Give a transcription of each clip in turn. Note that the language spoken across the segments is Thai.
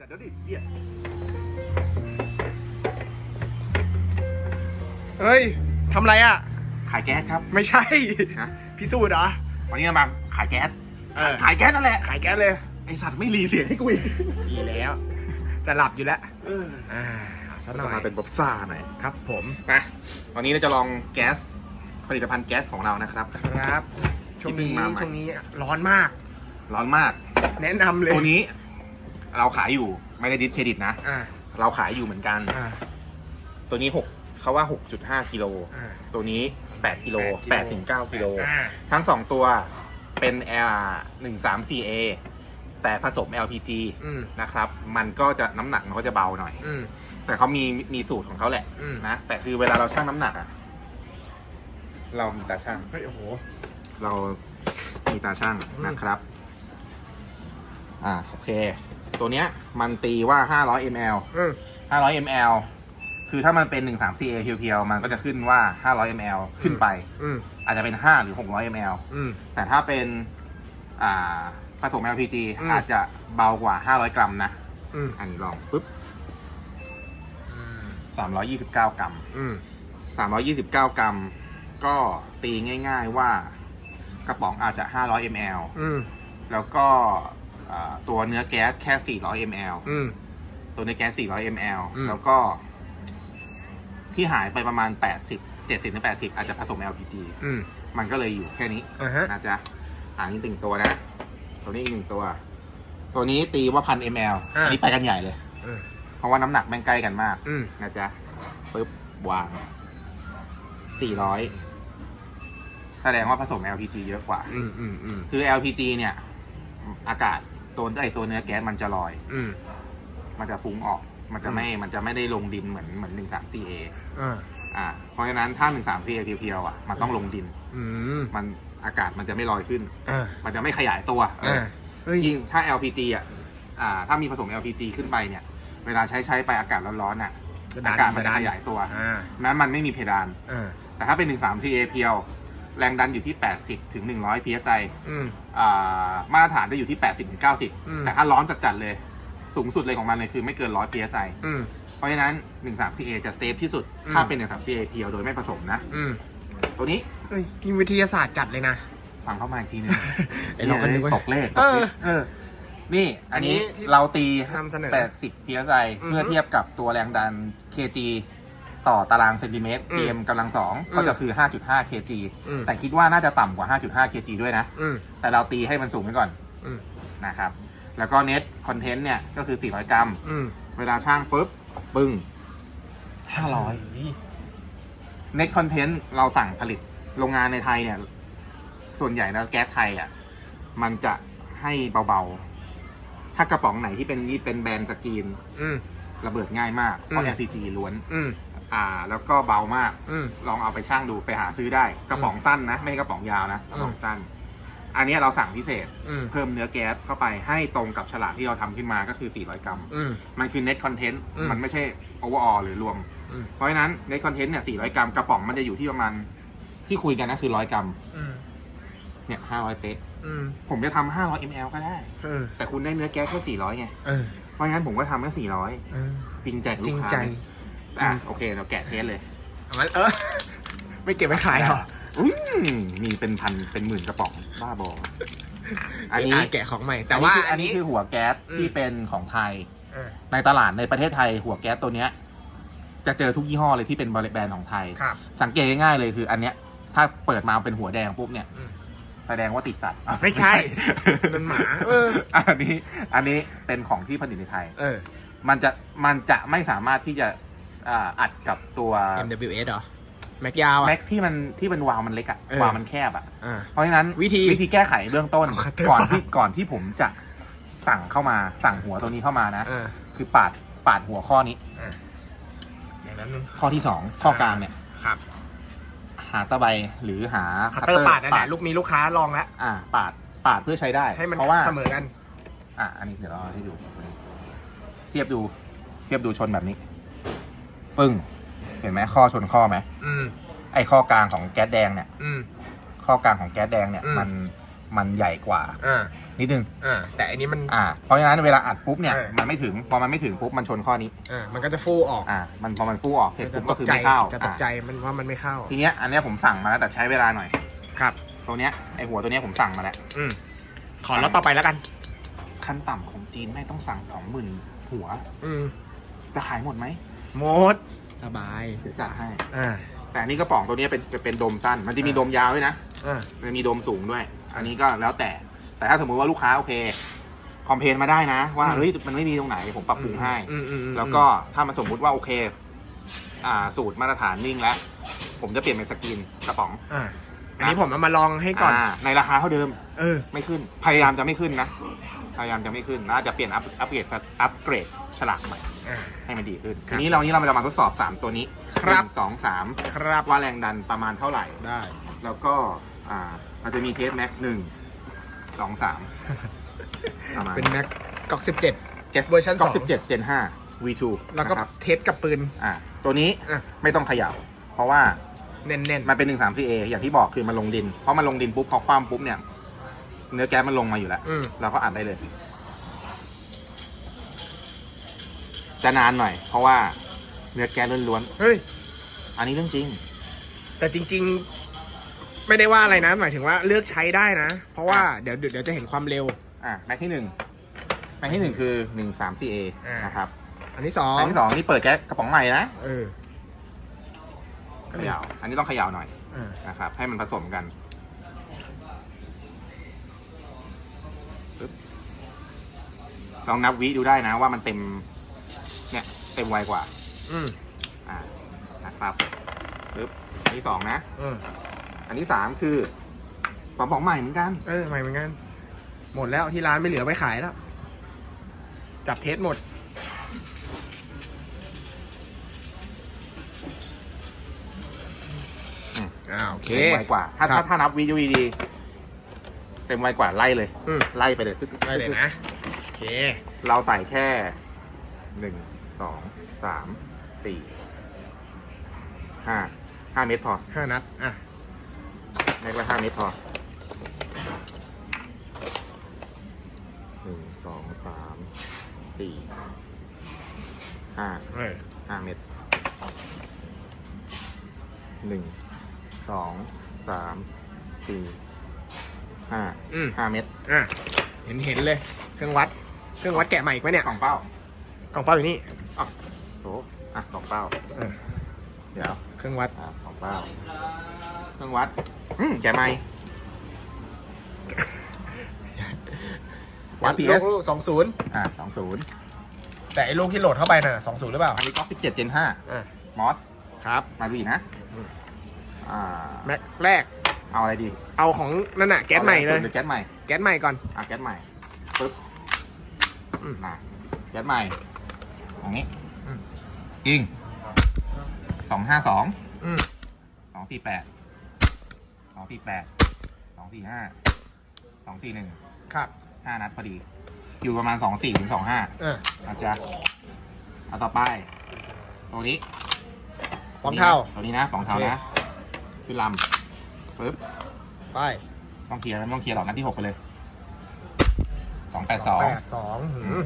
ดี๋ยวดิเหี้ยเฮ้ยทำไรอะ ขายแก๊สครับไม่ใช่ ฮะพิสูจน์เหรอ วันนี้มาขายแก๊สเออ ขายแก๊สนั่นแหละขายแก๊สเลย ไอสัตว์ไม่รีเสียงให้กูอีกดีแล้ว จะหลับอยู่แล้วเอออ่าเอาซะหจะน่อยมาเป็นบ๊อบซ่าหน่อยครับผมนะวันนี้เราจะลองแก๊สผลิตภัณฑ์แก๊สของเรานะครับ ครับช่วงนี้ที่เพิ่งมาใหม่ ช่วงนี้ร้อนมาก ร้อนมาก แนะนำเลยตัวนี้ เราขายอยู่ไม่ได้ดิสเครดิตนะ อ่าเราขายอยู่เหมือนกัน อ่าตัวนี้หกเขาว่า 6.5กิโลอ่า ตัวนี้ 8กิโลแปดกิโล 8ถึง9กิโล อ่าทั้งสองตัวเป็น L 1 3 4 A แต่ผสม LPG อืมนะครับ มันก็จะน้ำหนักมันก็จะเบาหน่อย อืมแต่เขามีมีสูตรของเขาแหละอืมนะแต่คือเวลาเราชั่งน้ำหนักอะเรามีตาชั่ง เฮ้ยโอ้โห เรามีตาช่างอืม นะครับ อ่า โอเค ตัวเนี้ยมันตีว่า 500 ml อืม 500 ml คือถ้ามันเป็น 134A เพียวๆ มันก็จะขึ้นว่า 500 ml ขึ้นไป อืม อาจจะเป็น 5 หรือ 600 ml อืม แต่ถ้าเป็น อ่า ผสม LPG อืม อาจจะเบากว่า 500 กรัมนะ อืมอันนี้ลองปุ๊บอืม329 กรัม อืม329 กรัม ก็ตีง่ายๆว่ากระป๋องอาจจะ 500 ml อืม แล้วก็ อ่าตัวเนื้อแก๊สแค่ 400 ml อืม ตัวเนื้อแก๊ส 400 ml อืม แล้วก็ ที่หายไปประมาณ 80 70ถึง80 อาจจะผสม LPG อืมมันก็เลยอยู่แค่นี้อ่าฮะ นะจ๊ะอ่านี่ตึงตัวนะ ตัวนี้อีกหนึ่งตัว ตัวนี้ตีว่าพัน ml อ่า อันนี้ไปกันใหญ่เลย อืมเพราะว่าน้ำหนักแม่งใกล้กันมาก อืมนะจ๊ะปึ๊บ วาง 400 แสดงว่าผสม LPG เยอะกว่า อืมอืมอืมคือ LPG เนี่ย อากาศ ตัวไอตัวเนื้อแก๊สมันจะลอย อืมมันจะฟุ้งออก มันจะไม่ มันจะไม่ได้ลงดินเหมือนเหมือน 134A อ่าอ่า เพราะฉะนั้นถ้า 134A เพียวๆอะ มันต้องลงดิน อืมมันอากาศมันจะไม่ลอยขึ้น อ่ามันจะไม่ขยายตัวเออ่าอเฮ้ยยิ่งถ้า LPG อะ อ่า ถ้ามีผสม LPG ขึ้นไปเนี่ย เวลาใช้ใช้ไปอากาศร้อนๆอะจะดันอากาศมันจะดัจะนขยายตัว อ่านั้นมันไม่มีเพดาน อ่าแต่ถ้าเป็น 134A เพียว แรงดันอยู่ที่ 80ถึง100 psi อืม อ่ามาตรฐานจะอยู่ที่ 80ถึงอืม 90 แต่ถ้าร้อนจัดๆเลย สูงสุดเลยของมันเลยคือไม่เกิน 100 psi อืม เพราะฉะนั้น 134A จะเซฟที่สุด อืม ถ้าเป็น 134A เพียวโดยไม่ผสมนะ อืมตัวนี้เฮ้ยนี่วิทยาศาสตร์จัดเลยนะ ฟังเข้ามาอีกทีนึงไอ้เราก็นึกว่าตกเลขเออตกเลขเออ นี่ อันนี้อันนี้ที่เราตี นำเสนอ80 psi อือฮึ เมื่อเทียบกับตัวแรงดัน kg ต่อตารางเซนติเมตรอืม cm กำลังสองอืมก็จะคือ 5.5 kg อืม แต่คิดว่าน่าจะต่ำกว่า 5.5 kg ด้วยนะ อืมแต่เราตีให้มันสูงไว้ก่อนอืมนะครับ แล้วก็เน็ตคอนเทนต์เนี่ยก็คือ 400 กรัม อืมเวลาช่างปุ๊บปึ้ง 500 เน็ตคอนเทนต์เราสั่งผลิตโรงงานในไทยเนี่ย ส่วนใหญ่แล้วแก๊สไทยอะมันจะให้เบาๆ ถ้ากระป๋องไหนที่เป็นนี่เป็นแบรนด์สกรีน อืม ระเบิดง่ายมากเพราะ อืม LPG ล้วน อืม อ่า แล้วก็เบามาก อืม ลองเอาไปช่างดูไปหาซื้อได้กระป๋องสั้นนะ ไม่ใช่กระป๋องยาวนะกระป๋องสั้น อันเนี้ยเราสั่งพิเศษ อืม เพิ่มเนื้อแก๊สเข้าไปให้ตรงกับฉลากที่เราทำขึ้นมาก็คือ 400 กรัม อืม มันคือ net content อืมมันไม่ใช่ overall หรือรวม อืม เพราะฉะนั้น net content เนี่ย 400 กรัมกระป๋องมันจะอยู่ที่ประมาณที่คุยกันนะคือ 100 กรัม อืมเนี่ย 500 เป๊ะ อืมผมจะทำ500 ml ก็ได้ เออแต่คุณได้เนื้อแก๊สแค่ 400 ไง เออเพราะงั้นผมก็ทำแค่เออ400จริงใจกับจริลูงกค้าใจไหม อะโอเคเราแกะเทสเลยเอางั้นเออ ไม่เก็บไว้ขายเหรออืมมีเป็นพันเป็นหมื่นกระป๋องบ้าบออันนี้ะแกะของใหม่ แต่ว่าอันนี้คือหัวแก๊สที่อืมเป็นของไทยเออในตลาดในประเทศไทยหัวแก๊สตัวเนี้ย จะเจอทุกยี่ห้อเลยที่เป็นแบรนด์ของไทย ครับ สังเกตง่ายๆเลยคือ อันเนี้ย ถ้าเปิดมาเป็นหัวแดงปุ๊บเนี่ย อืมแสดงว่าติดสัตว์อะไม่ใช่มันหมาเออ อันนี้ อันนี้เป็นของที่ผลิตในไทย เออ มันจะมันจะไม่สามารถที่จะ อ่าอัดกับตัว MWS เหรอ แม็กยาวอะ แม็กที่มันที่เป็นวาล์วมันเล็กอะเออ วาล์วมันแคบอะอ่า เพราะฉะนั้นวิธีวิธีแก้ไขเบื้องต้น เอาคัตเตอร์ ก่อนปาดที่ก่อนที่ผมจะสั่งเข้ามาสั่งหัวตัวนี้เข้ามานะ อ่า คือปาดปาดหัวข้อนี้ อ่าอย่างนั้นนึงข้อที่สองข้อกลางเนี่ยครับหาตะไบหรือหาคัตเตอร์ปาดนั่นแหละลูกมีลูกค้าลองแล้ว อ่าปาดปาดเพื่อใช้ได้ให้มันเพราะว่า เสมอกัน อะ อันนี้เดี๋ยวเราให้ดู เทียบดู เทียบดูชนแบบนี้ ปึ้ง เห็นไหมข้อชนข้อไหมอืมไอ้ข้อกลางของแก๊สแดงเนี่ย อืม ข้อกลางของแก๊สแดงเนี่ย อืม มันมันใหญ่กว่า อ่านิดนึง อ่าแต่อันนี้มัน อ่า เพราะฉะนั้นเวลาอัดปุ๊บเนี่ย เออ มันไม่ถึง พอมันไม่ถึงปุ๊บมันชนข้อนี้ อ่ามันก็จะฟูออกอ่า มันพอมันฟู่ออกเสร็จจะปุ๊บตก็กคือใจไม่เข้าจะตกใจอ่มันว่ามันไม่เข้าาทีเนี้ยอันเนี้ยผมสั่งมาแล้วแต่ใช้เวลาหน่อยครับ ตัวเนี้ยไอหัวตัวเนี้ยผมสั่งมาแล้ว อืมขอแล้วต่อไปแล้วกัน ขั้นต่ำของจีนไม่ต้องสั่งสองหมื่นหัว อืม จะขายหมดไหม หมดสบาย เดี๋ยวจัดให้ อ่า แต่อันนี้กระป๋องตัวเนี้ยเป็นเป็นโดมสั้น มันจะมีโดมยาวด้วยนะอ่า มันมีโดมสูงด้วย อันนี้ก็แล้วแต่ แต่ถ้าสมมุติว่าลูกค้าโอเค คอมเพลนมาได้นะ ว่า อืม เฮ้ย มันไม่มีตรงไหน ผมปรับปรุงให้ อืมอืมอืมแล้วก็ถ้ามันสมมุติว่าโอเค อ่า สูตรมาตรฐานนิ่งแล้ว ผมจะเปลี่ยนเป็นสกรีนกระป๋อง อ่า อันนี้ผมเอามาลองให้ก่อนาในราคาเท่าเดิมเออ ไม่ขึ้น พยายามจะไม่ขึ้นนะ พยายามจะไม่ขึ้นน่าจะเปลี่ยนอัพอัพเกรดอัพเกรดฉลากใหม่อ่า ให้มันดีขึ้น ครับทีนี้เรานี้เราจะมาทดสอบ 3 ตัวนี้ครับ หนึ่งสองสามครับว่าแรงดันประมาณเท่าไหร่ ได้ แล้วก็อ่ามันจะมีเทสแม็กหนึ่งสองสามประมาณเป็นแม็กก๊อกสิบเจ็ดเจ็ดเวอร์ชันก็สอง สิบเจ็ดเจนห้า V2 แล้วก็นะครับเทสกับปืน อ่าตัวนี้อะ ไม่ต้องเขย่า เพราะว่า แน่นมันเป็นหนึ่งสามสี่เออย่างที่บอกคือมันลงดิน เพราะมันลงดินปุ๊บพอคว่ำปุ๊บเนี่ย เนื้อแก๊สมันลงมาอยู่แล้วๆอืม เราก็อัดได้เลย จะนานหน่อย เพราะว่าเนื้อแก๊สล้วนเฮ้ย ๆ อันนี้เรื่องจริง แต่จริง ๆ ไม่ได้ว่าอะไรนะ หมายถึงว่าเลือกใช้ได้นะ เพราะว่าเดี๋ยวเดี๋ยวจะเห็นความเร็ว อะแม็กที่หนึ่งแม็กที่หนึ่งคือหนึ่งสามสี่เออ่าน นะครับ อันที่สองแม็กที่สองนี่เปิดแก๊สกระป๋องใหม่นะ เออ เขย่าอันนี้ต้องเขย่าหน่อยอ่านะครับ ให้มันผสมกันปึ๊บลองนับวิดูได้นะว่ามันเต็ม เนี่ย เต็มไวกว่า อืมอ่านะครับปึ๊บอันที่สองนะ อืมอันที่สามคือกระป๋องใหม่เหมือนกัน เออใหม่เหมือนกัน หมดแล้วที่ร้านไม่เหลือไว้ขายแล้ว จับเทสหมด เคเต็มไวกว่า ถ้าครัถ้าบถ้านับวิดีดีๆเต็มไวกว่าไล่เลย อืมไล่ไปเลยตึ๊กๆๆๆได้เลยนะ โอเค เราใส่แค่หนึ่งสองสามสี่ห้าห้าเมตรพอห้านัด อะ แม็กละห้าเมตรพอหนึ่งสองสามสี่ห้า เออห้าเมตรหนึ่ง สองสามสี่ห้าอืมห้าเมตรอะเห็นเห็นเลย เครื่องวัด เครื่องวัดแกะใหม่อีกไหมเนี่ยกล่องเป้ากล่องเป้าอยู่นี่โถอะกล่องเป้าเออเดี๋ยวเครื่องวัด อะกล่องเป้าเครื่องวัด อืมแกะไม่ วัด PS สองศูนย์อะสองศูนย์แต่ไอ้ลูกที่โหลดเข้าไปน่ะสองศูนย์หรือเปล่า อันนี้ก็สิบเจ็ดเจนห้าอะมอส ครับ มาดูอีกนะ อ่าแม็กแรกเอาอะไรดีเอาของนั่นน่ะแก๊สใหม่เลยหรือแก๊สใหม่ แก๊สใหม่ก่อน อะแก๊สใหม่ปึ๊บอืมมาแก๊สใหม่อย่างนี้อืมยิงสองห้าสองอืมสองสี่แปดสองสี่แปดสองสี่ห้าสองสี่หนึ่งครับห้านัดพอดี อยู่ประมาณสองสี่ถึงสองห้าอะอาจจะเอาต่อไป ตัวนี้พร้อมเท่า ตัวนี้นะสองเท่าโอเค นะ ขึ้นลำปึ๊บไปต้องเคลียร์ไหมไม่ต้องเคลียร์หรอกนัดที่หกไปเลยสองแปดสองแปดสองหืม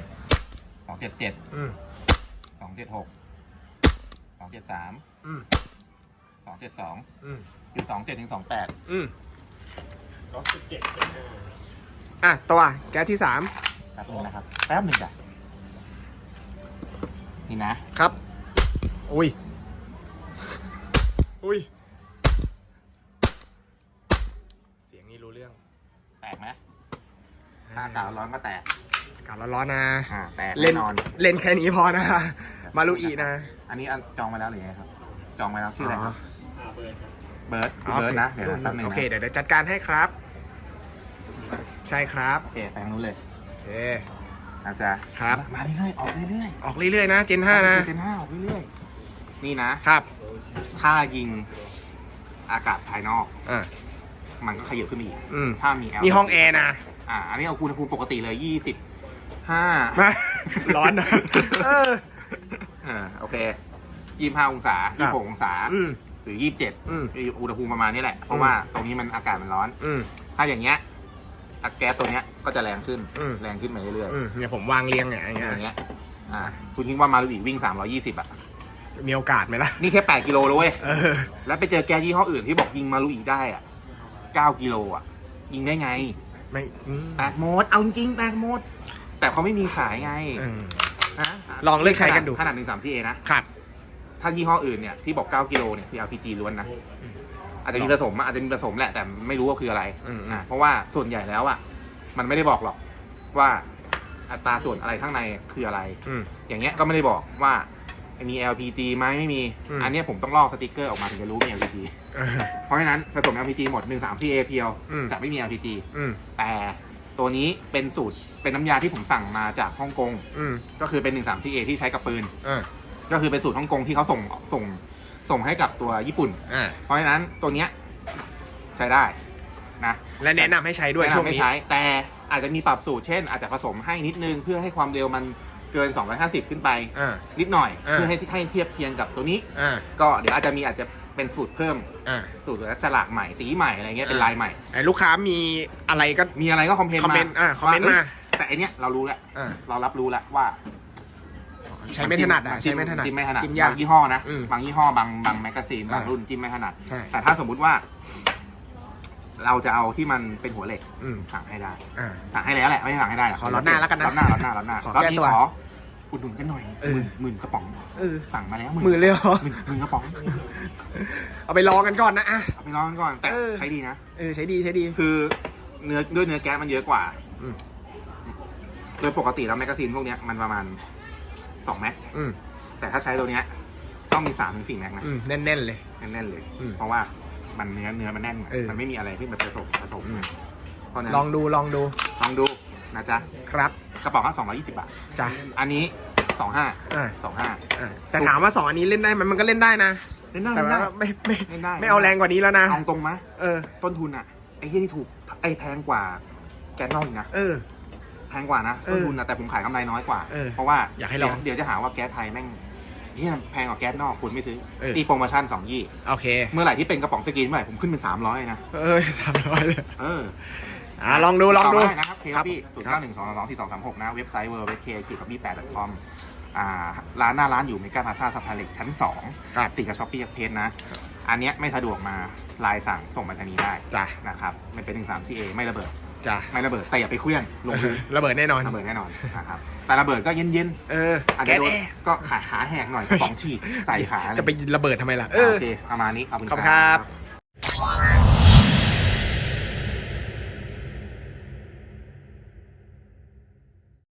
สองเจ็ดเจ็ดอืมสองเจ็ดหกสองเจ็ดสามอืมสองเจ็ดสองอืมอยู่สองเจ็ดถึงสองแปดอืมอะตัวแก๊สที่สามแป๊บนึงนะครับแป๊บนึงจ้ะนี่นะครับ อุ้ยอุ้ย เสียงนี้รู้เรื่อง แต กไหมถ้าอากาศร้อนก็แตกอากาศร้อนๆนะอ่าแตกเล่แน่นนอน เล่นแค่นี้พอนะ มาลุอีนะ อันนี้อันจองมาแล้วหรือไงครับ จองมาแล้วชื่ออะไรครับเบิร์ดอ๋อเบิร์ดนะเดี๋ยวนะแป๊บนึงโอนะเคเดี๋ยวเดี๋ยวจัดการให้ครับ ใช่ครับ โอเคแปลงนู้นเลยโอเค อาจจะครับ มาเรื่อยๆออกเรื่อยออกเรื่อยๆนะ เจนๆห้านะ เจนห้าออกเรื่อยๆนี่นะ ครับ ถ้ายิงอากาศภายนอก อะ มันก็ขยับขึ้นมาอีกอืม ถ้ามีแอลนี่ห้องแอร์นะ อ่าอันนี้เอาอุณหภูมิปกติเลยยี่สิบห้า มาร้อนนะเออ อ่าโอเคยี่ห้าองศาครัยี่บ หกองศา อืม หรือยี่สิบเจ็ดอืม อุณหภูมิประมาณนี้แหละ เพราะว่าตรงนี้มันอากาศมันร้อน อืม ถ้าอย่างเงี้ยอัดแก๊สตัวเนี้ยก็จะแรงขึ้น อืม แรงขึ้นไปเรื่อยอืมเนี่ยผมวางเรียงเนี่ยอย่างๆเงี้ยอย่างเงี้ย อ่า คุณคิดว่ามาลุอีวิ่ง 320อะ มีโอกาสไหมล่ะ นี่แค่ 8 กิโลเลยเว้ย เออ แล้วไปเจอแก๊สยี่ห้ออื่นที่บอกยิงมาลุอีได้อะ 9กิโลอะ ยิงได้ไง ไม่อืมแตกหมดเอาจริงๆแตกหมด แต่เขาไม่มีขายไงอืมนะลองเลือกใช้กันดู ขนาด1 3 4 a นะ ครับ ถ้ายี่ห้ออื่นเนี่ยที่บอก 9 กิโลเนี่ยคือ LPG ล้วนนะ อาจจะมีผสมอะอาจจะมีผสมแหละ แต่ไม่รู้ว่าคืออะไรอืม อะเพราะว่าส่วนใหญ่แล้วอะ มันไม่ได้บอกหรอกว่าอัตราส่วนอะไรข้างในคืออะไร อืม อย่างเงี้ยก็ไม่ได้บอกว่า มี LPG ไหมไม่มี อืม อันเนี้ยผมต้องลอกสติกเกอร์ออกมาถึงจะรู้มี LPG เออ เพราะฉะนั้นผสม LPG หมด 1 3 4 A เพียวอืม จะไม่มี LPG อืมแต่ตัวนี้เป็นสูตรเป็นน้ำยาที่ผมสั่งมาจากฮ่องกง อืมก็คือเป็น 1 3 4 A ที่ใช้กับปืน อ่าก็คือเป็นสูตรฮ่องกงที่เขาส่งส่งส่งให้กับตัวญี่ปุ่น อ่าเพราะฉะนั้นตัวเนี้ยใช้ได้นะและแนะนำให้ใช้ด้วยแนะช่วงนำไม่นี้ ใช้แต่อาจจะมีปรับสูตรเช่น อาจจะผสมให้นิดนึงเพื่อให้ความเร็วมัน เกิน 250 ขึ้นไป อ่า นิดหน่อย อ่า เพื่อให้ให้เทียบเคียงกับตัวนี้ อ่า ก็เดี๋ยวอาจจะมีอาจจะเป็นสูตรเพิ่ม อ่า สูตรฉลากใหม่สีใหม่อะไรเงี้ยเป็นอ่าลายใหม่ ไอ้ลูกค้ามีอะไรก็ มีอะไรก็คอมเมนต์คอมมาเมนต์อ่าคอมเมนต์ว่มายแต่อันเนี้ยเรารู้แล้วอ่า เรารับรู้แล้วว่าใช้ไม่ถนัดอะจิ้ใช้ไม่ถนัดจิ้มไม่ถนัดจิ้มยาก บางยี่ห้อนะอืมบางยี่ห้อบางบางแมกกาซีนบางอ่ารุ่นจิ้มไม่ถนัด ใช่ แต่ถ้าสมมุติว่า เราจะเอาที่มันเป็นหัวเหล็กอืมสั่งให้ได้ อ่า สั่งให้แล้วแหละไม่ได้สั่งให้ได้หรกขอล็อตหน้าแล้วกันนะล็อตหน้าล็อตหน้าล็อตหน้าขอล็อตแก้นี้ตัวขอ อุดหนุนกันหน่อยเอหอมื่นหมื่นกระป๋องเออ สั่งมาแล้วหมื่นเลยเหรอ หมื่นหมื่นกระป๋องเอาไปลองกันก่อนนะอะ เอาไปลองกันก่อนแต่เออ ใช้ดีนะ เออใช้ดีใช้ดี คือเนื้อด้วยเนื้อแก๊สมันเยอะกว่าอืม โดยปกติแล้วแมกกาซีนพวกเนี้ยมันประมาณสองแม็กอืมแต่ถ้าใช้ตัวเนี้ยต้องมีสามถึงสี่แม็กนะ อืมแน่นๆเลย แน่นๆเลย อืมเพราะว่ามันเนื้อเนื้อมันแน่นเออ มันไม่มีอะไรที่มันผสมผสมอืมเพราะฉะนั้นลองดูลองดูลองดูนะจ๊ะ ครับ กระป๋องละสองร้อยี่สิบบาท จ้ะอันนี้สองห้าอ่าสองห้าอ่าแต่ถามว่าสองอันนี้เล่นได้ไหมมันก็เล่นได้นะ เล่นได้แต่เล่นว่าได้ ไม่ไม่เล่นได้ ไม่เอาแรงกว่านี้แล้วนะเอาตรงไหมเออ ต้นทุนอะไอ้เหี้ยที่ถูกไอ้แพงกว่าแก๊สนอกอีกนะ เออ แพงกว่านะเออต้นทุนนะแต่ผมขายกำไรน้อยกว่า เออเพราะว่าอยากให้ลองเดี๋ยวเดี๋ยวจะหาว่าแก๊สไทยแม่งเฮียแพงกว่าแก๊สนอกคุณไม่ซื้อเอออีโปรโมชั่นสองยี่โอเค เมื่อไหร่ที่เป็นกระป๋องสกรีนเมื่อไหร่ผมขึ้นเป็นสามร้อยนะเออสามร้อยเลยเออ อ่าลองดูลองดู ต่มาได้นะครับเคครับพี่ศูนย์เก้าหนึ่งสองสองสี่สองสามหกนะ เว็บไซต์เวอร์เว็บเคคิวคับบี้แปดคอมอ่าร้านหน้าร้านอยู่เมกาพาซาสะพานเหล็กชั้นสองครับติดกับช้อปปี้เพจนะ อันเนี้ยไม่สะดวกมาไลน์สั่งส่งมาทางนี้ได้จ้ะนะครับไม่เป็นหนึ่งสามซีเอไม่ระเบิด จ้ะไม่ระเบิดแต่อย่าไปเคลื่อนลงพื้นระเบิดแน่นอน ระเบิดแน่นอนนะครับแต่ระเบิดก็เย็นเออๆอาจแก๊จะสโดนแอร์ก็ขาขาแหกหน่อยกระป๋องฉีกใส่ขาจะไประเบิดทำไมล่ะ เออ่าอโอเคประมาณนี้ขอบคุณ ขอบคุณครับบ